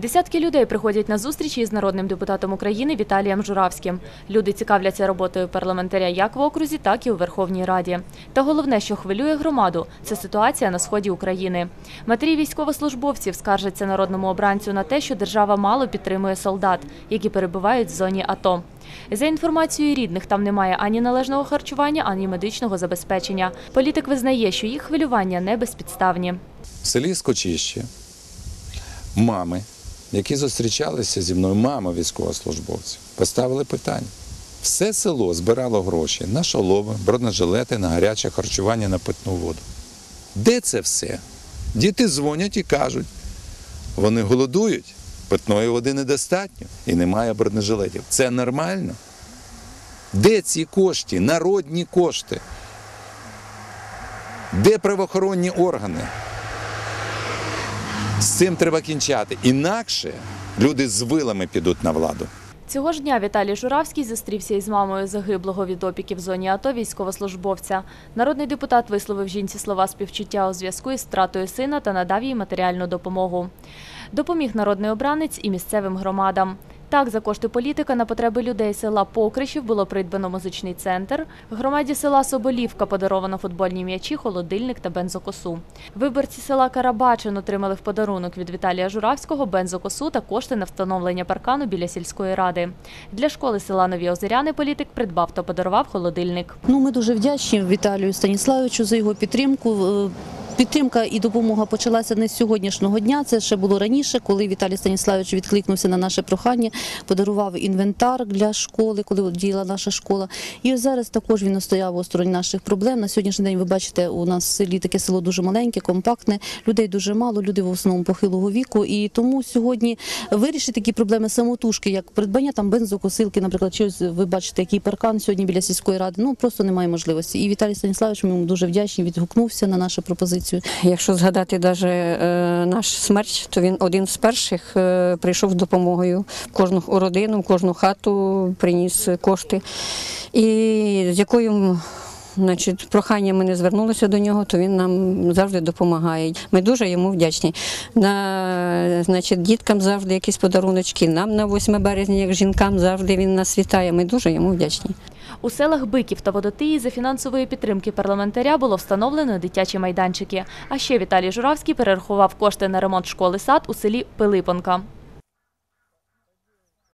Десятки людей приходять на зустрічі із народним депутатом України Віталієм Журавським. Люди цікавляться роботою парламентаря як в окрузі, так і у Верховній Раді. Та головне, що хвилює громаду, це ситуація на сході України. Матері військовослужбовців скаржаться народному обранцю на те, що держава мало підтримує солдат, які перебувають в зоні АТО. За інформацією рідних, там немає ані належного харчування, ані медичного забезпечення. Політик визнає, що їх хвилювання не безпідставні. В селі Скочище мами, які зустрічалися зі мною, мами військовослужбовців, поставили питання. Все село збирало гроші на шоломи, бронежилети, на гаряче харчування, на питну воду. Де це все? Діти дзвонять і кажуть, вони голодують, питної води недостатньо і немає бронежилетів. Це нормально? Де ці кошти, народні кошти? Де правоохоронні органи? З цим треба кінчати. Інакше люди з вилами підуть на владу. Цього ж дня Віталій Журавський зустрівся із мамою загиблого від опіків в зоні АТО військовослужбовця. Народний депутат висловив жінці слова співчуття у зв'язку із втратою сина та надав їй матеріальну допомогу. Допоміг народний обранець і місцевим громадам. Так, за кошти політика на потреби людей села Покришів було придбано музичний центр. Громаді села Соболівка подаровано футбольні м'ячі, холодильник та бензокосу. Виборці села Карабачин отримали в подарунок від Віталія Журавського бензокосу та кошти на встановлення паркану біля сільської ради. Для школи села Нові Озеряни політик придбав та подарував холодильник. Ну, ми дуже вдячні Віталію Станіславовичу за його підтримку. Підтримка і допомога почалася не з сьогоднішнього дня. Це ще було раніше, коли Віталій Станіславович відкликнувся на наше прохання, подарував інвентар для школи, коли діяла наша школа. І зараз також він настояв осторонь наших проблем. На сьогоднішній день ви бачите, у нас в селі таке село дуже маленьке, компактне, людей дуже мало, люди в основному похилого віку. І тому сьогодні вирішити такі проблеми самотужки, як придбання там бензокосилки, наприклад, чи ось ви бачите, який паркан сьогодні біля сільської ради. Ну просто немає можливості. І Віталій Станіславович ми йому дуже вдячні, відгукнувся на нашу пропозицію. Якщо згадати навіть е, наш смерть, то він один з перших е, прийшов з допомогою в кожну родину, в кожну хату приніс кошти. І з якою значить, проханням ми не звернулися до нього, то він нам завжди допомагає. Ми дуже йому вдячні. На, значить, діткам завжди якісь подаруночки, нам на 8 березня, як жінкам, завжди він нас вітає. Ми дуже йому вдячні. У селах Биків та Водотиї за фінансової підтримки парламентаря було встановлено дитячі майданчики. А ще Віталій Журавський перерахував кошти на ремонт школи сад у селі Пилипонка.